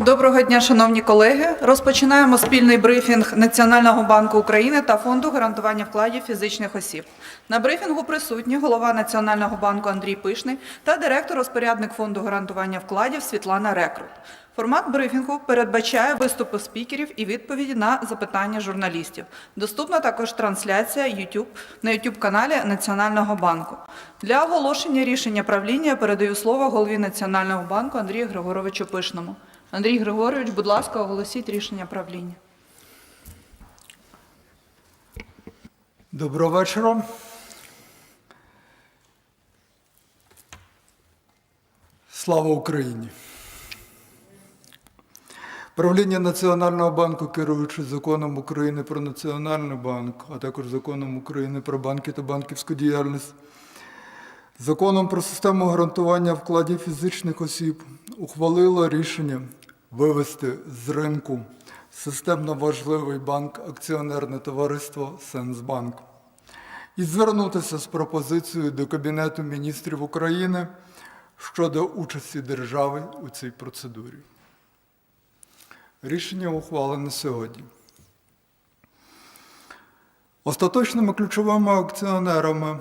Доброго дня, шановні колеги. Розпочинаємо спільний брифінг Національного банку України та Фонду гарантування вкладів фізичних осіб. На брифінгу присутні голова Національного банку Андрій Пишний та директор-розпорядник Фонду гарантування вкладів Світлана Рекрут. Формат брифінгу передбачає виступи спікерів і відповіді на запитання журналістів. Доступна також трансляція YouTube на YouTube-каналі Національного банку. Для оголошення рішення правління я передаю слово голові Національного банку Андрію Григоровичу Пишному. Андрій Григорович, будь ласка, оголосіть рішення правління. Доброго вечора. Слава Україні! Правління Національного банку, керуючи законом України про Національний банк, а також законом України про банки та банківську діяльність, законом про систему гарантування вкладів фізичних осіб, ухвалило рішення вивести з ринку системно важливий банк акціонерне товариство Сенсбанк і звернутися з пропозицією до Кабінету міністрів України щодо участі держави у цій процедурі. Рішення ухвалене сьогодні. Остаточними ключовими акціонерами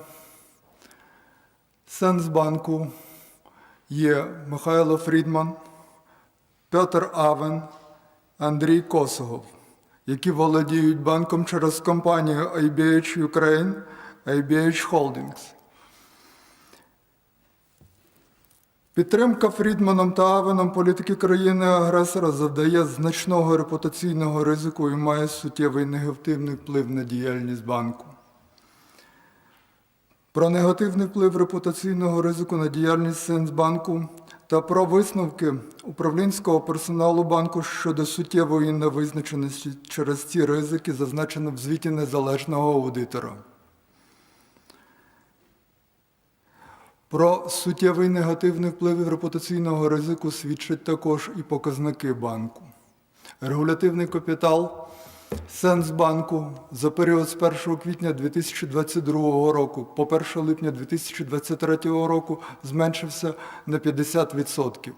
Сенсбанку є Михайло Фрідман, Петр Авен, Андрій Косогов, які володіють банком через компанію IBH Ukraine, IBH Holdings. Підтримка Фрідманом та Авеном політики країни-агресора завдає значного репутаційного ризику і має суттєвий негативний вплив на діяльність банку. Про негативний вплив репутаційного ризику на діяльність Сенсбанку та про висновки управлінського персоналу банку щодо суттєвої невизначеності через ці ризики зазначено в звіті незалежного аудитора. Про суттєвий негативний вплив репутаційного ризику свідчать також і показники банку. Регулятивний капітал Сенсбанку за період з 1 квітня 2022 року по 1 липня 2023 року зменшився на 50%.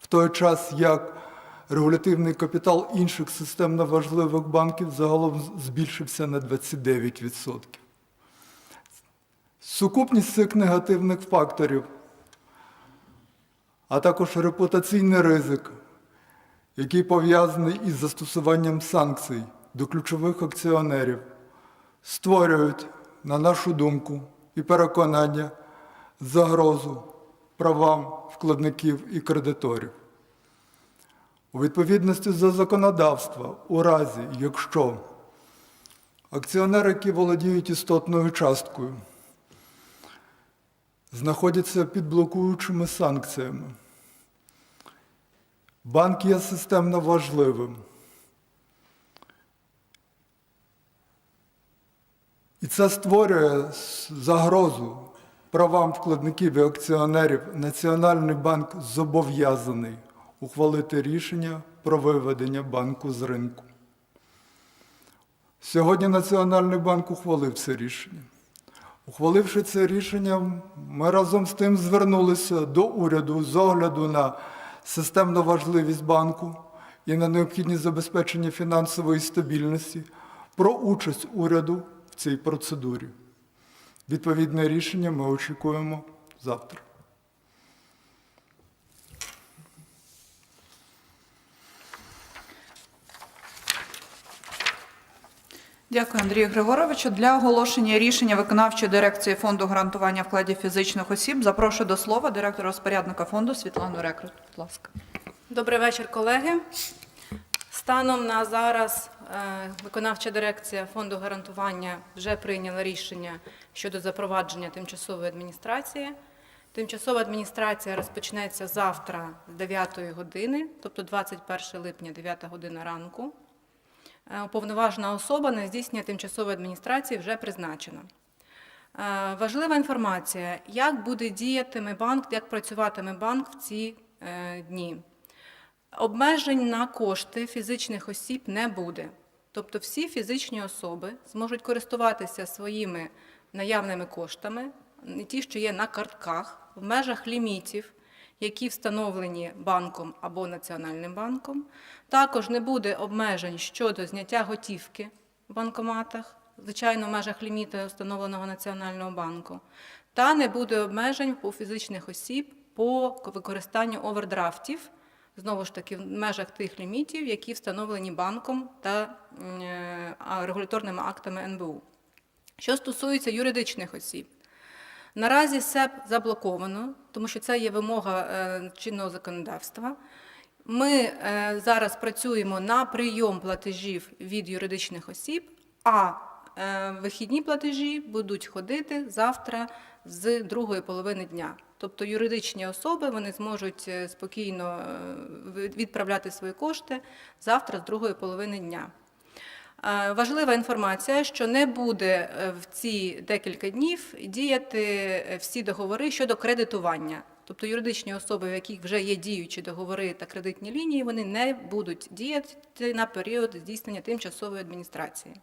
В той час як регулятивний капітал інших системно важливих банків загалом збільшився на 29%. Сукупність цих негативних факторів, а також репутаційний ризик, який пов'язаний із застосуванням санкцій до ключових акціонерів, створюють, на нашу думку і переконання, загрозу правам вкладників і кредиторів. У відповідності до законодавства, у разі, якщо акціонери, які володіють істотною часткою, знаходяться під блокуючими санкціями. Банк є системно важливим. І це створює загрозу правам вкладників і акціонерів. Національний банк зобов'язаний ухвалити рішення про виведення банку з ринку. Сьогодні Національний банк ухвалив це рішення. Ухваливши це рішення, ми разом з тим звернулися до уряду з огляду на системну важливість банку і на необхідність забезпечення фінансової стабільності про участь уряду в цій процедурі. Відповідне рішення ми очікуємо завтра. Дякую, Андрію Григоровичу. Для оголошення рішення виконавчої дирекції Фонду гарантування вкладів фізичних осіб запрошую до слова директора розпорядника фонду Світлану Рекрут. Будь ласка. Добрий вечір, колеги. Станом на зараз е, виконавча дирекція фонду гарантування вже прийняла рішення щодо запровадження тимчасової адміністрації. Тимчасова адміністрація розпочнеться завтра з 9 години, тобто 21 липня, 9 година ранку. Е, Уповноважена особа на здійснення тимчасової адміністрації вже призначена. Е, Важлива інформація, як буде діятиме банк, як працюватиме банк в ці дні. Обмежень на кошти фізичних осіб не буде. Тобто всі фізичні особи зможуть користуватися своїми наявними коштами, не ті, що є на картках, в межах лімітів, які встановлені банком або Національним банком. Також не буде обмежень щодо зняття готівки в банкоматах, звичайно, в межах ліміту, встановленого Національного банку, та не буде обмежень у фізичних осіб по використанню овердрафтів, знову ж таки, в межах тих лімітів, які встановлені банком та е, регуляторними актами НБУ. Що стосується юридичних осіб, наразі СЕП заблоковано, тому що це є вимога е, чинного законодавства. Ми е, зараз працюємо на прийом платежів від юридичних осіб, а вихідні платежі будуть ходити завтра з другої половини дня. Тобто юридичні особи вони зможуть е, спокійно е, відправляти свої кошти завтра з другої половини дня. Е, Важлива інформація, що не буде в ці декілька днів діяти всі договори щодо кредитування. Тобто юридичні особи, в яких вже є діючі договори та кредитні лінії, вони не будуть діяти на період здійснення тимчасової адміністрації.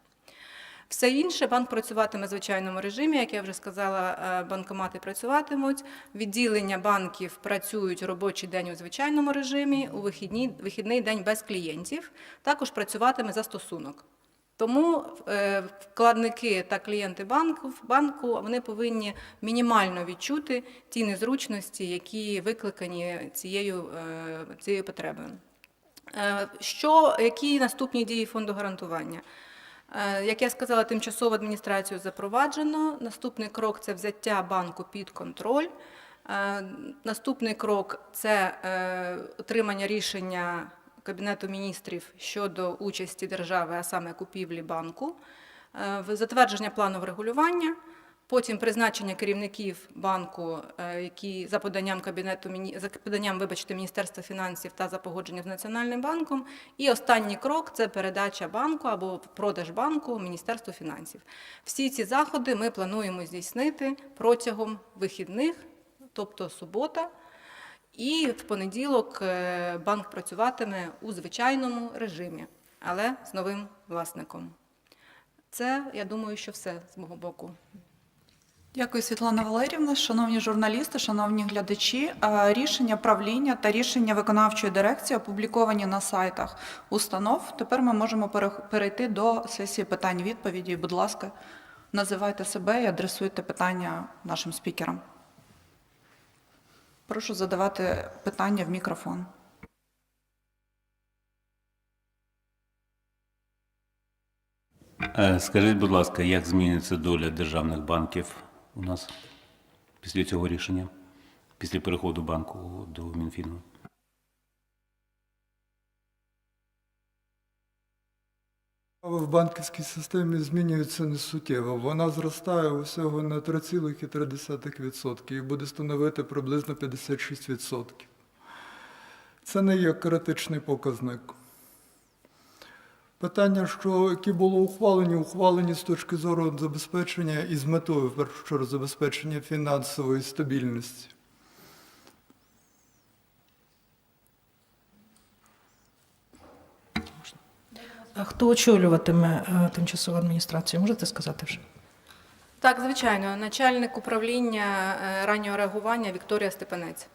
Все інше банк працюватиме в звичайному режимі, як я вже сказала, е, банкомати працюватимуть. Відділення банків працюють робочий день у звичайному режимі, у вихідні, вихідний день без клієнтів. Також працюватиме застосунок. Тому е, вкладники та клієнти банку, банку вони повинні мінімально відчути ті незручності, які викликані цією, е, цією потребою. Що, які наступні дії фонду гарантування? Е, Як я сказала, тимчасову адміністрацію запроваджено. Наступний крок це взяття банку під контроль. Е, Наступний крок це е, отримання рішення Кабінету міністрів щодо участі держави, а саме купівлі банку, затвердження плану врегулювання. Потім призначення керівників банку, е, які за поданням кабінету за поданням, вибачте, Міністерства фінансів та за погодженням з Національним банком. І останній крок це передача банку або продаж банку Міністерству фінансів. Всі ці заходи ми плануємо здійснити протягом вихідних, тобто субота. І в понеділок е, банк працюватиме у звичайному режимі, але з новим власником. Це, я думаю, що все з мого боку. Дякую, Світлана Валерівна. Шановні журналісти, шановні глядачі, е, рішення правління та рішення виконавчої дирекції опубліковані на сайтах установ. Тепер ми можемо перейти до сесії питань-відповіді. Будь ласка, називайте себе і адресуйте питання нашим спікерам. Прошу задавати питання в мікрофон. Е, Скажіть, будь ласка, як зміниться доля державних банків у нас після цього рішення, після переходу банку до Мінфіну? В банківській системі змінюється несуттєво. Вона зростає усього на 3,3% і буде становити приблизно 56%. Це не є критичний показник. Питання, що які було ухвалені, ухвалені з точки зору забезпечення і з метою, в першу чергу, забезпечення фінансової стабільності. А хто очолюватиме е, тимчасову адміністрацію? Можете сказати вже? Так, звичайно, начальник управління е, раннього реагування Вікторія Степанець.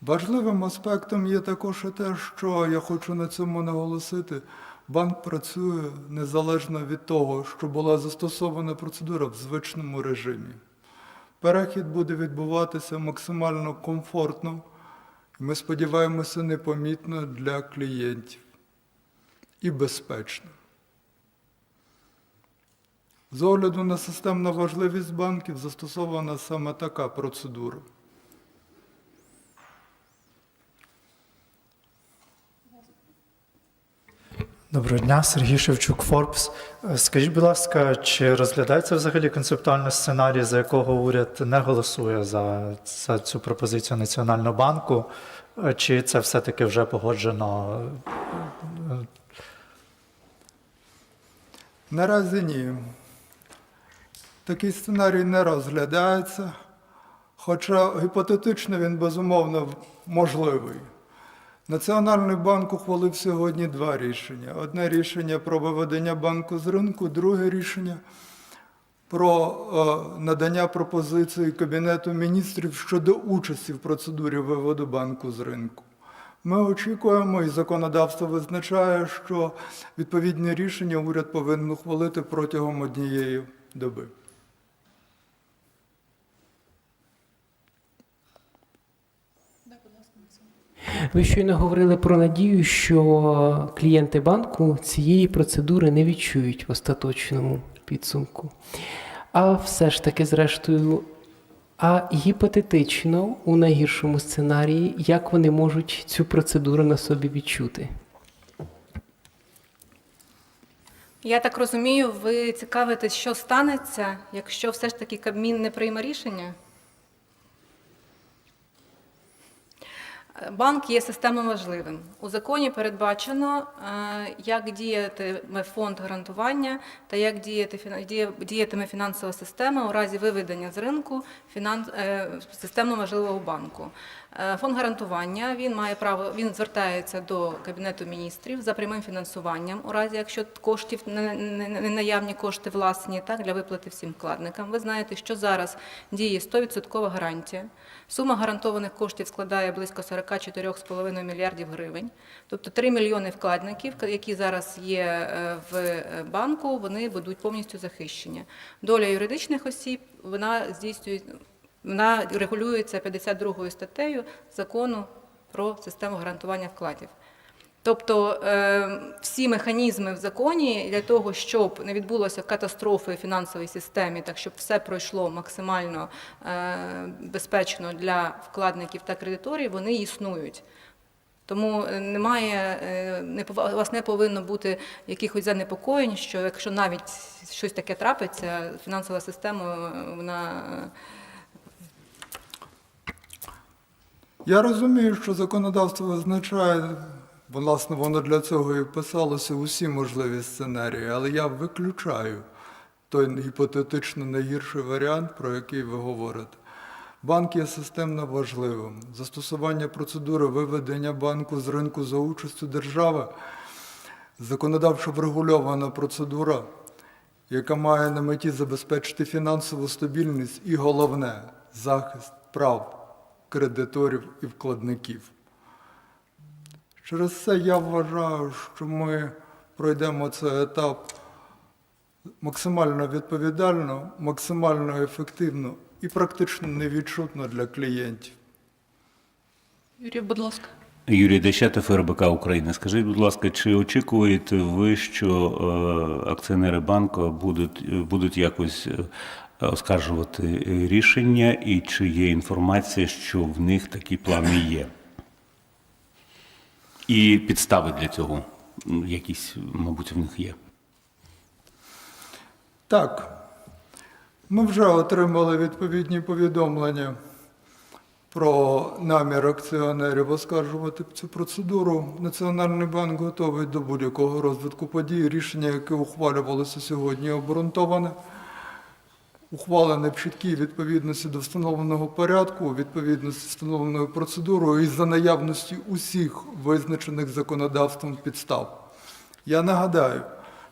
Важливим аспектом є також те, що я хочу на цьому наголосити. Банк працює незалежно від того, що була застосована процедура в звичному режимі. Перехід буде відбуватися максимально комфортно, і ми сподіваємося, непомітно для клієнтів і безпечно. З огляду на системну важливість банків застосована саме така процедура. Доброго дня, Сергій Шевчук, Форбс. Е, Скажіть, будь ласка, чи розглядається взагалі концептуально сценарій, за якого уряд не голосує за, за цю пропозицію Національного банку? Е, Чи це все-таки вже погоджено? Наразі ні. Такий сценарій не розглядається, хоча гіпотетично він безумовно можливий. Національний банк ухвалив сьогодні два рішення. Одне рішення про виведення банку з ринку, друге рішення про е, надання пропозиції Кабінету міністрів щодо участі в процедурі виводу банку з ринку. Ми очікуємо, і законодавство визначає, що відповідне рішення уряд повинен ухвалити протягом однієї доби. Ви щойно говорили про надію, що клієнти банку цієї процедури не відчують в остаточному підсумку. А все ж таки, зрештою, а гіпотетично, у найгіршому сценарії, як вони можуть цю процедуру на собі відчути? Я так розумію, ви цікавитесь, що станеться, якщо все ж таки Кабмін не прийме рішення? Банк є системно важливим. У законі передбачено, е, як діятиме фонд гарантування та як діятиме фінансова система у разі виведення з ринку фінанс, е, системно важливого банку. Е, Фонд гарантування він має право, він звертається до Кабінету міністрів за прямим фінансуванням, у разі якщо коштів не, наявні кошти власні, так для виплати всім вкладникам. Ви знаєте, що зараз діє 100% гарантія. Сума гарантованих коштів складає близько 44,5 мільярдів гривень. Тобто 3 мільйони вкладників, які зараз є е, в е, банку, вони будуть повністю захищені. Доля юридичних осіб вона здійснює. Вона регулюється 52 статтею закону про систему гарантування вкладів. Тобто е, всі механізми в законі для того, щоб не відбулося катастрофи в фінансовій системі, так щоб все пройшло максимально е, безпечно для вкладників та кредиторів, вони існують. Тому е, немає, не у вас не повинно бути якихось занепокоєнь, що якщо навіть щось таке трапиться, фінансова система вона е, Я розумію, що законодавство визначає, власне, воно для цього і писалося усі можливі сценарії, але я виключаю той гіпотетично найгірший варіант, про який ви говорите. Банк є системно важливим. Застосування процедури виведення банку з ринку за участю держави законодавчо врегульована процедура, яка має на меті забезпечити фінансову стабільність і головне захист прав кредиторів і вкладників. Через це я вважаю, що ми пройдемо цей етап максимально відповідально, максимально ефективно і практично невідчутно для клієнтів. Юрій, будь ласка. Юрій Дещата, ФРБК України. Скажіть, будь ласка, чи очікуєте ви, що е, акціонери банку будуть, будуть якось е, оскаржувати е, рішення, і чи є інформація, що в них такі плани є? І підстави для цього якісь, мабуть, в них є. Так, ми вже отримали відповідні повідомлення про намір акціонерів оскаржувати цю процедуру. Національний банк готовий до будь-якого розвитку подій. Рішення, яке ухвалювалося сьогодні, обґрунтоване. Ухвалене в чіткій відповідності до встановленого порядку, відповідності встановленою процедурою і за наявності усіх визначених законодавством підстав. Я нагадаю,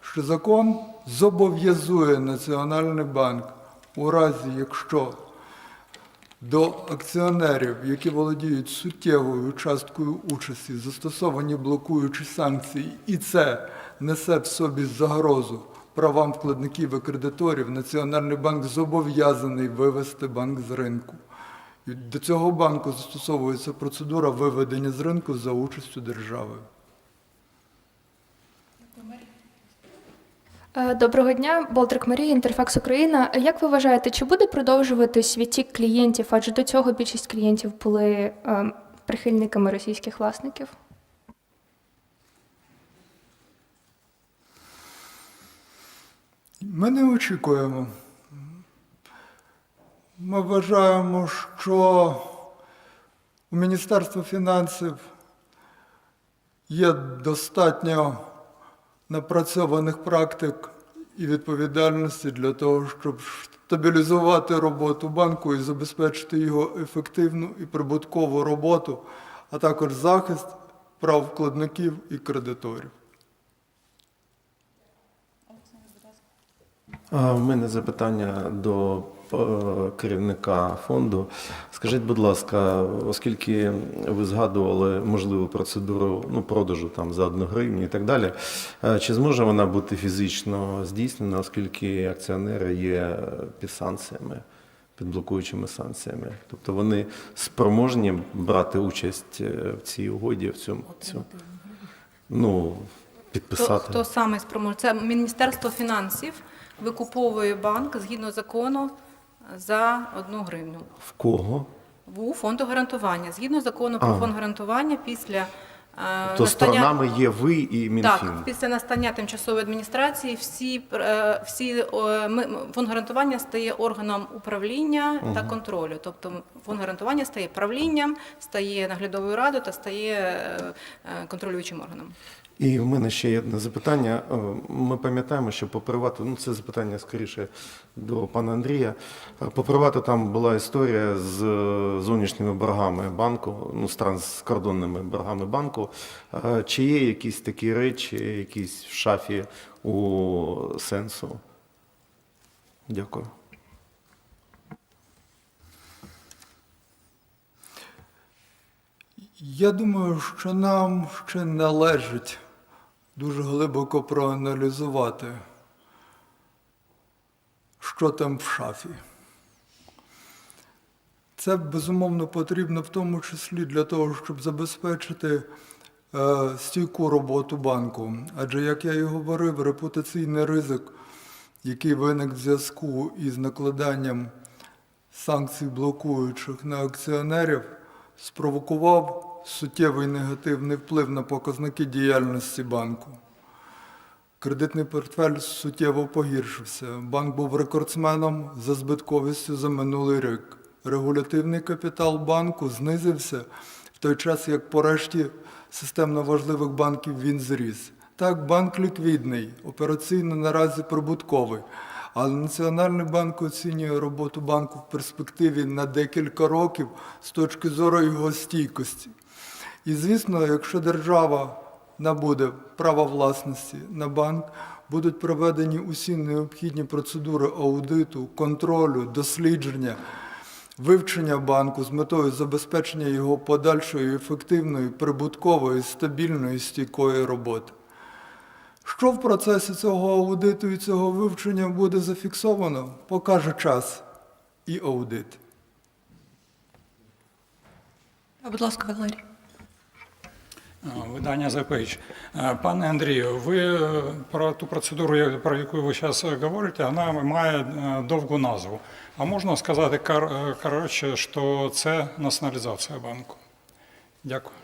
що закон зобов'язує Національний банк у разі, якщо до акціонерів, які володіють суттєвою часткою участі, застосовані блокуючі санкції, і це несе в собі загрозу правам вкладників і кредиторів, Національний банк зобов'язаний вивести банк з ринку. І до цього банку застосовується процедура виведення з ринку за участю держави. Е, Доброго дня, Болтрик Марія, Інтерфакс Україна. Як ви вважаєте, чи буде продовжуватись відтік клієнтів? Адже до цього більшість клієнтів були е, прихильниками російських власників? Ми не очікуємо. Ми вважаємо, що у Міністерства фінансів є достатньо напрацьованих практик і відповідальності для того, щоб стабілізувати роботу банку і забезпечити його ефективну і прибуткову роботу, а також захист прав вкладників і кредиторів. В мене запитання до е, керівника фонду. Скажіть, будь ласка, оскільки ви згадували можливу процедуру ну, продажу там за одну гривню і так далі, е, чи зможе вона бути фізично здійснена, оскільки акціонери є під санкціями, під блокуючими санкціями? Тобто вони спроможні брати участь е, в цій угоді, в цьому цьому, ну, Хто, підписати? хто саме спроможний? Це Міністерство фінансів викуповує банк згідно закону за одну гривню. В кого? ВУ фонду гарантування. Згідно закону про А. фонд гарантування, після е, То сторонами є ви і Мінфін. Так, після настання тимчасової адміністрації всі, е, всі е, ми- фонд гарантування стає органом управління та контролю. Тобто фонд гарантування стає правлінням, стає наглядовою радою та стає е, е, контролюючим органом. І в мене ще є одне запитання. Е, Ми пам'ятаємо, що по привату, ну це запитання скоріше до пана Андрія. Е, По привату там була історія з е, зовнішніми боргами банку, ну з транскордонними боргами банку. Чи є якісь такі речі, якісь в шафі у сенсу? Дякую. Я думаю, що нам ще належить дуже глибоко проаналізувати, що там в шафі. Це безумовно потрібно в тому числі для того, щоб забезпечити е, стійку роботу банку. Адже, як я і говорив, репутаційний ризик, який виник в зв'язку із накладанням санкцій блокуючих на акціонерів, спровокував суттєвий негативний вплив на показники діяльності банку. Кредитний портфель суттєво погіршився. Банк був рекордсменом за збитковістю за минулий рік. Регулятивний капітал банку знизився в той час, як по решті системно важливих банків він зріс. Так, банк ліквідний, операційно наразі прибутковий, але Національний банк оцінює роботу банку в перспективі на декілька років з точки зору його стійкості. І звісно, якщо держава набуде права власності на банк, будуть проведені усі необхідні процедури аудиту, контролю, дослідження, вивчення банку з метою забезпечення його подальшої ефективної, прибуткової, стабільної, стійкої роботи. Що в процесі цього аудиту і цього вивчення буде зафіксовано, покаже час і аудит. Будь ласка, Валерій. Видання «Запич». Е, Пане Андрію, ви е, про ту процедуру, про яку ви зараз говорите, вона має е, довгу назву. А можна сказати кор- е, коротше, що це націоналізація банку? Дякую.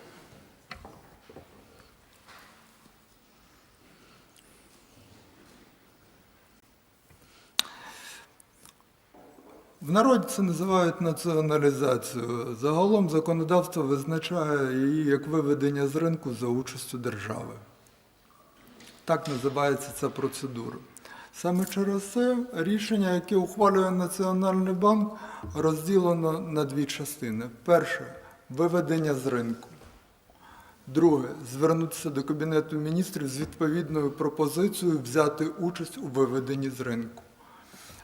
В народі це називають націоналізацією. Загалом законодавство визначає її як виведення з ринку за участю держави. Так називається ця процедура. Саме через це рішення, яке ухвалює Національний банк, розділено на дві частини. Перше виведення з ринку. Друге звернутися до Кабінету міністрів з відповідною пропозицією взяти участь у виведенні з ринку.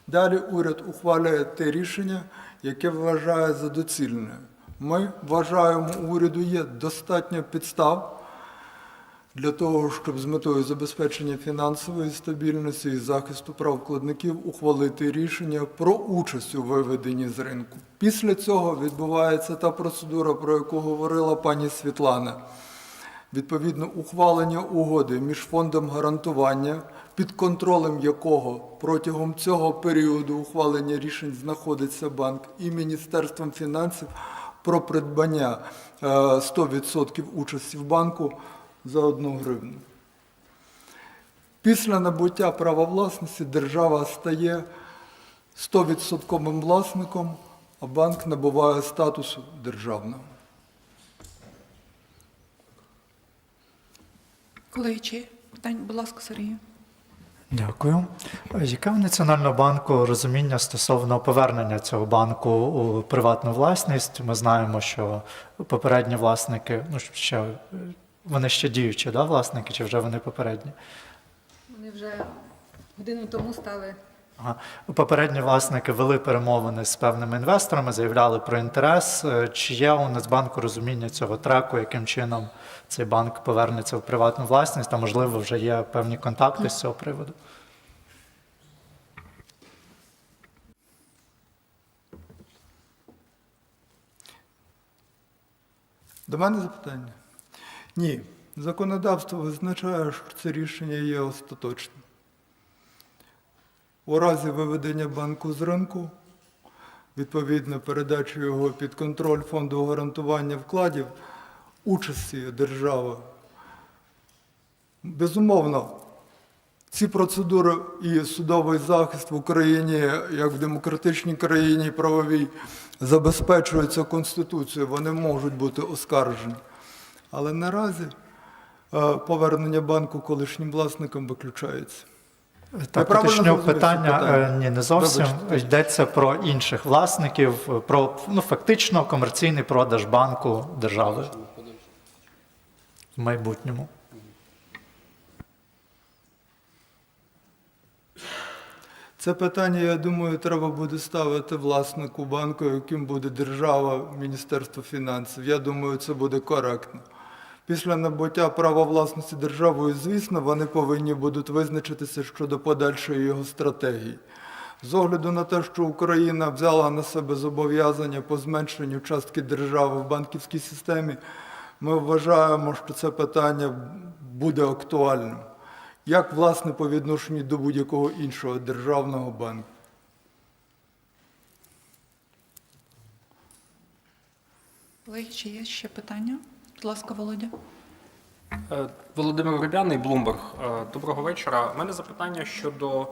Далі уряд ухвалює те рішення, яке вважає за доцільне. Ми вважаємо, у уряду є достатньо підстав для того, щоб з метою забезпечення фінансової стабільності і захисту прав вкладників ухвалити рішення про участь у виведенні з ринку. Після цього відбувається та процедура, про яку говорила пані Світлана. Відповідно, ухвалення угоди між фондом гарантування, під контролем якого протягом цього періоду ухвалення рішень знаходиться банк, і Міністерством фінансів про придбання е, 100% участі в банку за одну гривню. Після набуття права власності держава стає 100% власником, а банк набуває статусу державного. Колеги, чи питання, будь ласка, Сергію. Дякую. Яке в Національного банку розуміння стосовно повернення цього банку у приватну власність? Ми знаємо, що попередні власники, ну ще е, вони ще діючі, да, власники, чи вже вони попередні? Вони вже годину тому стали. Попередні власники вели перемовини з певними інвесторами, заявляли про інтерес. Е, Чи є у Нацбанку розуміння цього треку, яким чином цей банк повернеться в приватну власність, та можливо вже є певні контакти з цього приводу? До мене запитання? Ні. Законодавство визначає, що це рішення є остаточним. У разі виведення банку з ринку, відповідно передачі його під контроль фонду гарантування вкладів, участі держави. Безумовно, ці процедури і судовий захист в Україні, як в демократичній країні правовій, забезпечуються Конституцією, вони можуть бути оскаржені. Але наразі е, повернення банку колишнім власникам виключається. Так, правильно питання, питання? е, ні, не зовсім. Вибачте. Йдеться про інших власників, про ну, фактично комерційний продаж банку держави в майбутньому. Це питання, я думаю, треба буде ставити власнику банку, яким буде держава, Міністерство фінансів. Я думаю, це буде коректно. Після набуття права власності державою, звісно, вони повинні будуть визначитися щодо подальшої його стратегії. З огляду на те, що Україна взяла на себе зобов'язання по зменшенню частки держави в банківській системі, ми вважаємо, що це питання буде актуальним. Як, власне, по відношенню до будь-якого іншого державного банку. Колеги, чи є ще питання? Будь ласка, Володя. Е, Володимир Рудяний, Блумберг. Е, Доброго вечора. У мене запитання щодо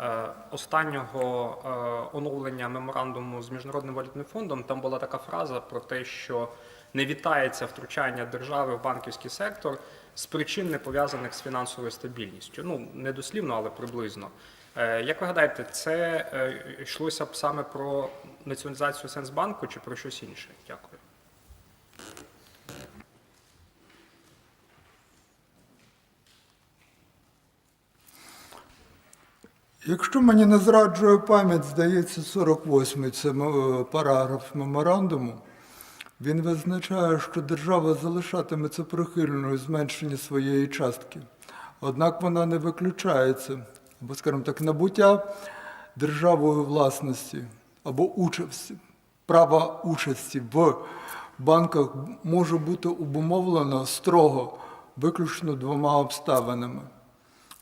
е, останнього оновлення меморандуму з Міжнародним валютним фондом. Там була така фраза про те, що не вітається втручання держави в банківський сектор з причин, не пов'язаних з фінансовою стабільністю. Ну, не дослівно, але приблизно. Як ви гадаєте, це йшлося б саме про націоналізацію Сенсбанку чи про щось інше? Дякую. Якщо мені не зраджує пам'ять, здається, 48-й це параграф меморандуму. Він визначає, що держава залишатиметься прихильною зменшенні своєї частки. Однак вона не виключається, або, скажімо так, набуття державою власності або участі, права участі в банках може бути обумовлено строго виключно двома обставинами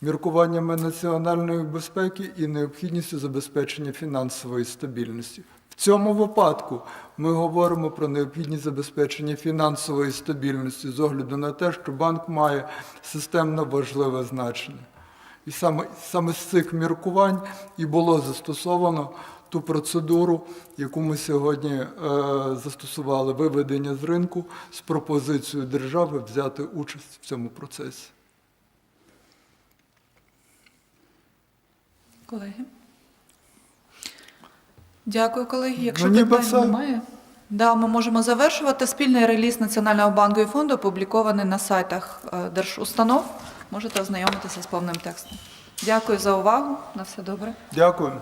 міркуваннями національної безпеки і необхідністю забезпечення фінансової стабільності. В цьому випадку ми говоримо про необхідність забезпечення фінансової стабільності з огляду на те, що банк має системно важливе значення. І саме, саме з цих міркувань і було застосовано ту процедуру, яку ми сьогодні е, застосували виведення з ринку з пропозицією держави взяти участь в цьому процесі. Колеги. Дякую, колеги. Якщо Ну, питань немає, да, ми можемо завершувати. Спільний реліз Національного банку і фонду опублікований на сайтах е, держустанов. Можете ознайомитися з повним текстом. Дякую за увагу. На все добре. Дякую.